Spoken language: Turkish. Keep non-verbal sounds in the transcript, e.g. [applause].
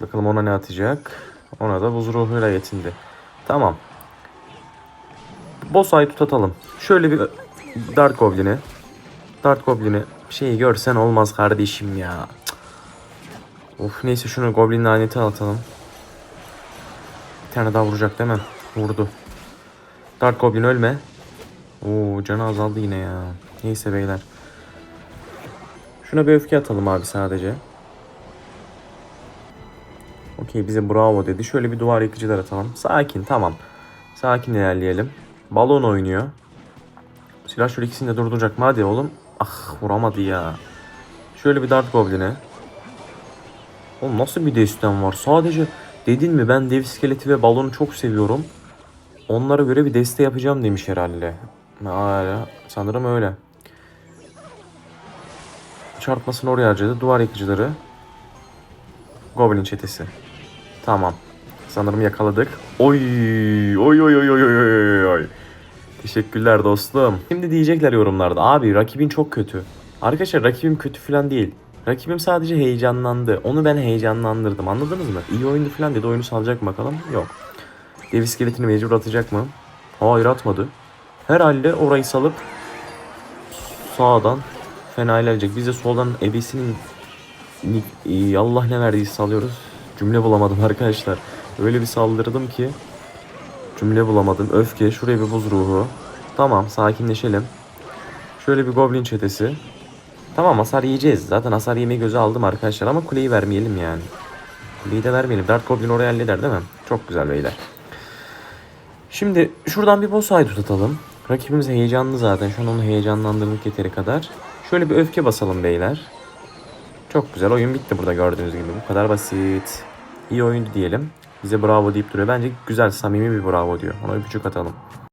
Bakalım ona ne atacak. Ona da buz ruhuyla yetindi. Tamam. Boss eye tutatalım. Şöyle bir Dark Goblin'i. Dark Goblin'i şeyi görsen olmaz kardeşim ya. Cık. Of neyse şunu Goblin laneti atalım. Bir tane daha vuracak değil mi? Vurdu. Dark Goblin ölme. Oo canı azaldı yine ya. Neyse beyler. Şuna bir öfke atalım abi sadece. Okey bize bravo dedi. Şöyle bir duvar yıkıcılar atalım. Sakin tamam. Sakin ilerleyelim. Balon oynuyor. Silah şöyle ikisini de durduracak mı? Hadi oğlum. Ah vuramadı ya. Şöyle bir Dart Goblin'e. Oğlum nasıl bir destem var? Sadece dedin mi ben dev iskeleti ve balonu çok seviyorum. Onlara göre bir deste yapacağım demiş herhalde. Hala sanırım öyle. Çarpmasını oraya harcadı. Duvar yıkıcıları. Goblin çetesi. Tamam. Sanırım yakaladık. Oy oy oy oy oy oy oy oy. Teşekkürler dostum. Şimdi diyecekler yorumlarda abi rakibin çok kötü. Arkadaşlar rakibim kötü falan değil. Rakibim sadece heyecanlandı. Onu ben heyecanlandırdım. Anladınız mı? İyi oyundu falan dedi. Oyunu salacak mı bakalım? Yok. Dev iskeletini mecbur atacak mı? Hayır atmadı. Herhalde orayı salıp sağdan fena ilerleyecek. Biz de soldan ebesinin Ni- Allah ne verdiyse salıyoruz. Cümle bulamadım [laughs] arkadaşlar. Öyle bir saldırdım ki cümle bulamadım. Öfke, şuraya bir buz ruhu. Tamam, sakinleşelim. Şöyle bir goblin çetesi. Tamam hasar yiyeceğiz. Zaten hasar yemeyi göze aldım arkadaşlar ama kuleyi vermeyelim yani. Kuleyi de vermeyelim. Dart Goblin oraya halleder değil mi? Çok güzel beyler. Şimdi şuradan bir boss eye tutalım. Rakibimiz heyecanlı zaten. Şu an onu heyecanlandırdık yeteri kadar. Şöyle bir öfke basalım beyler. Çok güzel oyun bitti burada gördüğünüz gibi. Bu kadar basit. İyi oyundu diyelim. Bize bravo deyip duruyor. Bence güzel samimi bir bravo diyor. Ona öpücük atalım.